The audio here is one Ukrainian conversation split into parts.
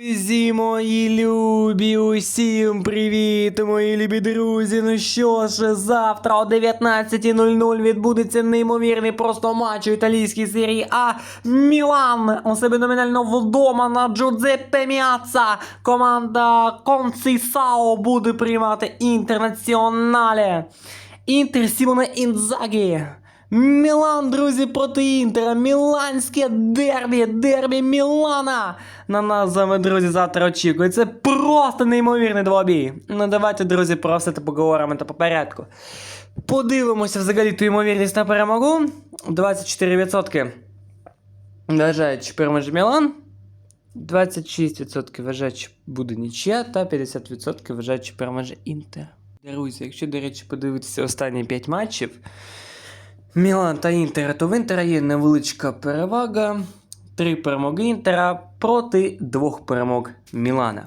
Друзі, мої любі, усім привіт, мої любі друзі. Ну що ж, завтра о 19.00 відбудеться неймовірний просто матч у італійській серії А. Мілан у себе номінально вдома на Джузеппе Міаца. Команда Консісао буде приймати інтернаціонале. Інтер Сімона Інзагі. Мілан, друзі, проти Інтера. Міланське дербі, дербі Мілана. На нас з вами, друзі, завтра очікує. Це просто неймовірний двобій. Ну давайте, друзі, про все це поговоримо та по порядку. Подивимося взагалі ту ймовірність на перемогу. 24% вважають, що переможе Мілан. 26% вважають, що буде нічия, та 50% вважають, що переможе Інтер. Друзі, якщо, до речі, подивитися останні 5 матчів. Мілан та Інтер, то в Інтера є невеличка перевага. Три перемоги Інтера проти двох перемог Мілана.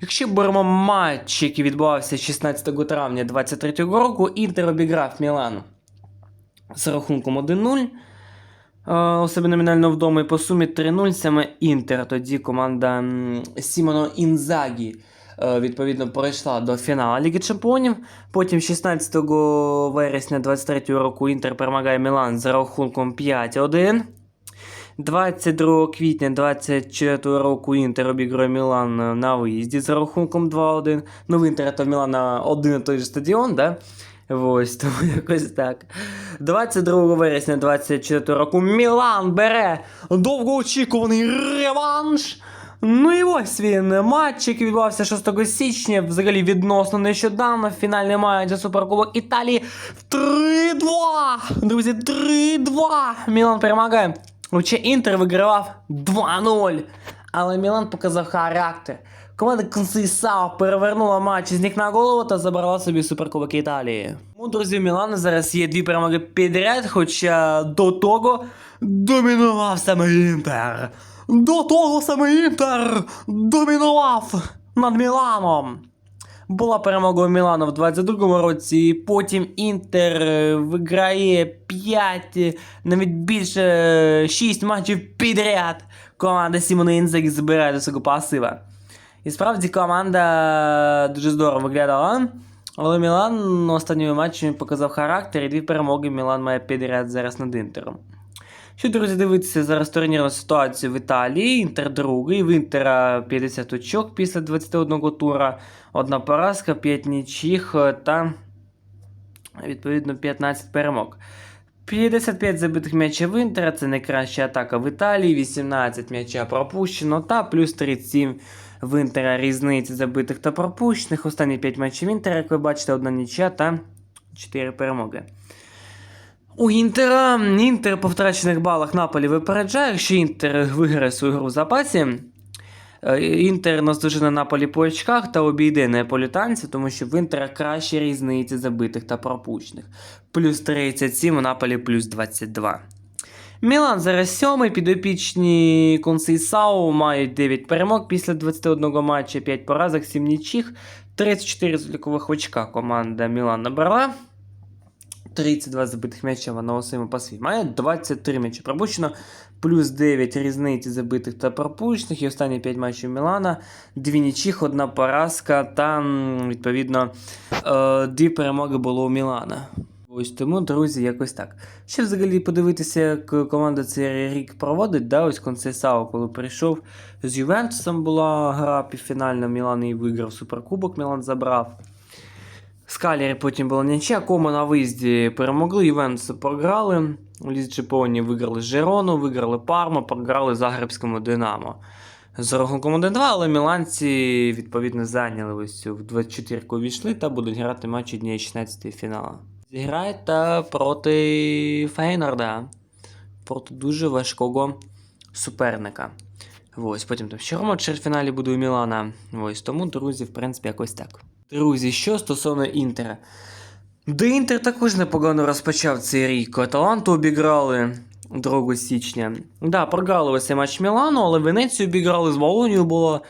Якщо беремо матч, який відбувався 16 травня 2023 року, Інтер обіграв Мілан з рахунком 1-0. Е, У себе номінально вдома і по сумі 3-0 саме Інтер. Тоді команда Сімоно Інзагі е, відповідно пройшла до фіналу Ліги Чемпіонів. Потім 16 вересня 23 року Інтер перемагає Мілан з рахунком 5-1. 22 квітня 24 року Інтер обігрує Мілан на виїзді з рахунком 2-1. Ну, в Інтера та Мілана один і той же стадіон, да? Ось, тому якось так. 22 вересня 24 року Мілан бере довгоочікуваний реванш. Ну і ось він. Матч, який відбувався 6 січня, взагалі відносно нещодавно. Фінальний матч за Суперкубок Італії. 3-2! Друзі, 3-2! Мілан перемагає. Хоча Інтер вигравав 2-0. Але Мілан показав характер. Команда Консейсао перевернула матч з ніг на голову та забрала собі Суперкубок Італії. У друзі, у Мілана зараз є дві перемоги підряд, хоча до того домінував саме Інтер. До того саме Інтер домінував над Міланом. Була перемога у Мілану в 22-му році, потім Інтер е, виграє 5, навіть більше 6 матчів підряд. Команда Сімона Інзагі збирає до свого пасива. І справді команда дуже здорово виглядала. Але Мілан на останньому матчі показав характер і дві перемоги Мілан має підряд зараз над Інтером. Що, друзі, дивитися зараз турнірну ситуацію в Італії. Інтер другий, в Інтера 50 очок після 21 тура, одна поразка, 5 нічих та відповідно 15 перемог. 55 забитих м'ячів Інтера, це найкраща атака в Італії, 18 м'яча пропущено та плюс 37 в Інтера різниці забитих та пропущених. Останні 5 матчів Інтера, як ви бачите, одна нічия та 4 перемоги. У Інтера Інтер по втрачених балах Наполі випереджає, якщо Інтер виграє свою гру в запасі. е, Інтер наздожене Наполі по очках та обійде неаполітанців, тому що в Інтера кращі різниці забитих та пропущених. Плюс 37, у Наполі плюс 22. Мілан зараз сьомий, підопічні Консейсау мають 9 перемог після 21 матча, 5 поразок, 7 нічих, 34 залікових очка команда Мілан набрала. 32 забитих м'яча вона своєму пасві. Має 23 м'ячі пропущено, плюс 9 різниці забитих та пропущених. І останні 5 матчів Мілана, 2 нічих, одна поразка та, відповідно, е, дві перемоги було у Мілана. Ось тому, друзі, якось так. Ще взагалі подивитися, як команда цей рік проводить. Да? Ось Консесао, коли прийшов з Ювентусом була гра півфінальна, Мілан і виграв Суперкубок, Мілан забрав. Скалері потім нічия, Кома на виїзді перемогли, Ювентус програли. У Лізі Чемпіонів виграли Жерону, виграли Парму, програли Загребському Динамо. З рахунком 1-2, але міланці відповідно зайняли ось в 24-ку увійшли та будуть грати матчі дня 16 фіналу. Зіграють проти Фейнорда. Проти дуже важкого суперника. Ось, потім там ще Рома в чвертьфіналі буде у Мілана. Ось, тому, друзі, в принципі, якось так. Друзі, що стосовно Інтера. Де Інтер також непогано розпочав цей рік. Аталанту обіграли 2 січня. Да, програли ось цей матч Мілану, але Венецію обіграли, з Волонію було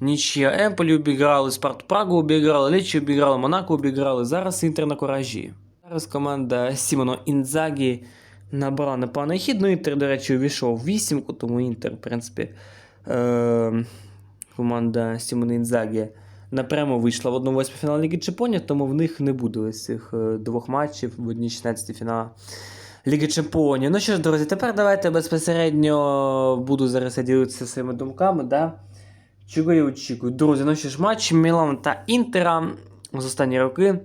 нічия. Емполі обіграли, Спарту Прагу обіграли, Лечі обіграли, Монако обіграли. Зараз Інтер на коражі. Зараз команда Сімоно Інзагі набрала непоганий хід. Ну, Інтер, до речі, увійшов в вісімку, тому Інтер, в принципі, е- команда Сімони Інзагі напряму вийшла в 1-8 фінал Ліги Чемпіонів, тому в них не буде ось цих е, двох матчів в одній 16 фінал Ліги Чемпіонів. Ну що ж, друзі, тепер давайте безпосередньо буду зараз ділитися своїми думками. Да? Чого я очікую? Друзі, ну що ж, матч Мілан та Інтера з останні роки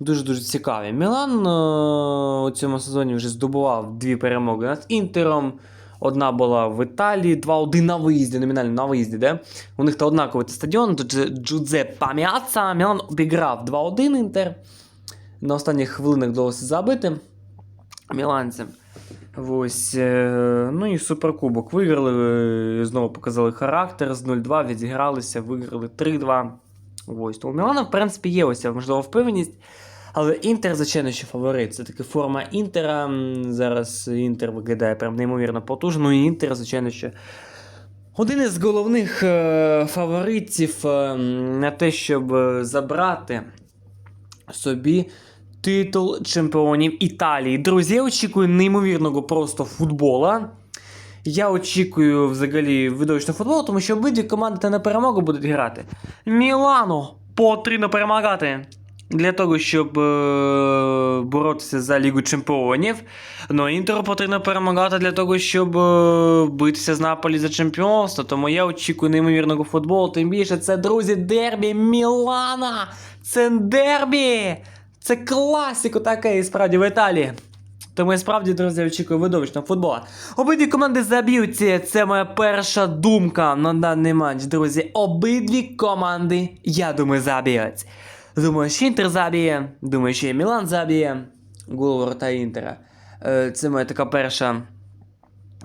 дуже-дуже цікаві. Мілан е, у цьому сезоні вже здобував дві перемоги над Інтером. Одна була в Італії, 2-1 на виїзді, номінально на виїзді, де? У них то однаковий стадіон, Джудзеппе Міаца. Мілан обіграв 2-1 Інтер. На останніх хвилинах вдалося забити міланцям. Ось, е, ну і суперкубок виграли, е, знову показали характер з 0-2, відігралися, виграли 3-2. Ось, то у Мілана, в принципі, є ось можливо, впевненість. Але Інтер, звичайно, що фаворит. Це таки форма Інтера. Зараз Інтер виглядає прям неймовірно потужно. Ну і Інтер, звичайно, що один із головних е, фаворитів е, на те, щоб е, забрати собі титул чемпіонів Італії. Друзі, я очікую неймовірного просто футбола. Я очікую взагалі видовищного футболу, тому що обидві команди на перемогу будуть грати. Мілану потрібно перемагати для того, щоб е, боротися за Лігу Чемпіонів. Ну, Інтеру потрібно перемагати для того, щоб е, битися з Наполі за чемпіонство. Тому я очікую неймовірного футболу. Тим більше це, друзі, дербі Мілана! Це дербі! Це класіко таке, і справді в Італії. Тому я справді, друзі, очікую видовищного футбола. Обидві команди заб'ються. Це моя перша думка на даний матч, друзі. Обидві команди, я думаю, заб'ють. Думаю, що Інтер заб'є, думаю, що і Мілан заб'є. Гол ворота Інтера. Е, Це моя така перша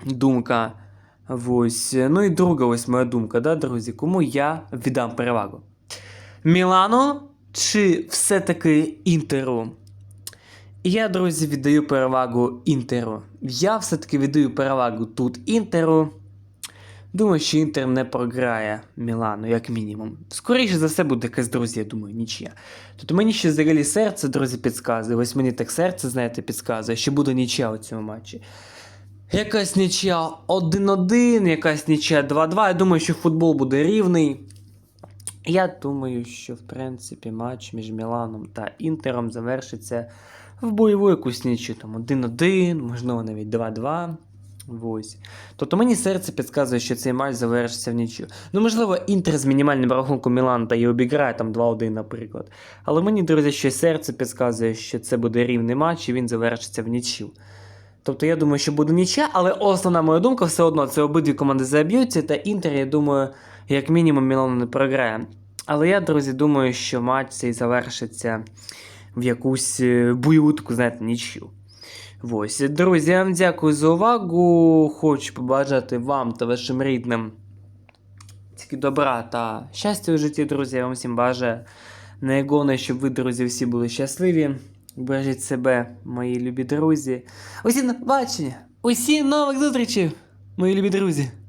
думка. Ось. Ну і друга ось моя думка, да, друзі, кому я віддам перевагу. Мілану чи все-таки Інтеру? Я, друзі, віддаю перевагу Інтеру. Я все-таки віддаю перевагу тут Інтеру. Думаю, що Інтер не програє Мілану, як мінімум. Скоріше за все буде якась, друзі, я думаю, нічия. Тобто мені ще взагалі серце, друзі, підказує. Ось мені так серце, знаєте, підказує, що буде нічия у цьому матчі. Якась нічия 1-1, якась нічия 2-2. Я думаю, що футбол буде рівний. Я думаю, що в принципі матч між Міланом та Інтером завершиться в бойову якусь нічю, там 1-1, можливо навіть 2-2. Ось. Тобто мені серце підказує, що цей матч завершиться в нічю. Ну, можливо, Інтер з мінімальним рахунком Мілан та і обіграє там 2-1, наприклад. Але мені, друзі, що серце підказує, що це буде рівний матч і він завершиться в нічю. Тобто я думаю, що буде нічя, але основна моя думка все одно це обидві команди заб'ються, та Інтер, я думаю, як мінімум Мілан не програє. Але я, друзі, думаю, що матч цей завершиться в якусь е, знаєте, нічю. Ось, друзі, я вам дякую за увагу. Хочу побажати вам та вашим рідним тільки добра та щастя у житті, друзі. Я вам всім бажаю. Найголовніше, щоб ви, друзі, всі були щасливі. Бережіть себе, мої любі друзі. Усім на побачення! Усім нових зустрічей, мої любі друзі!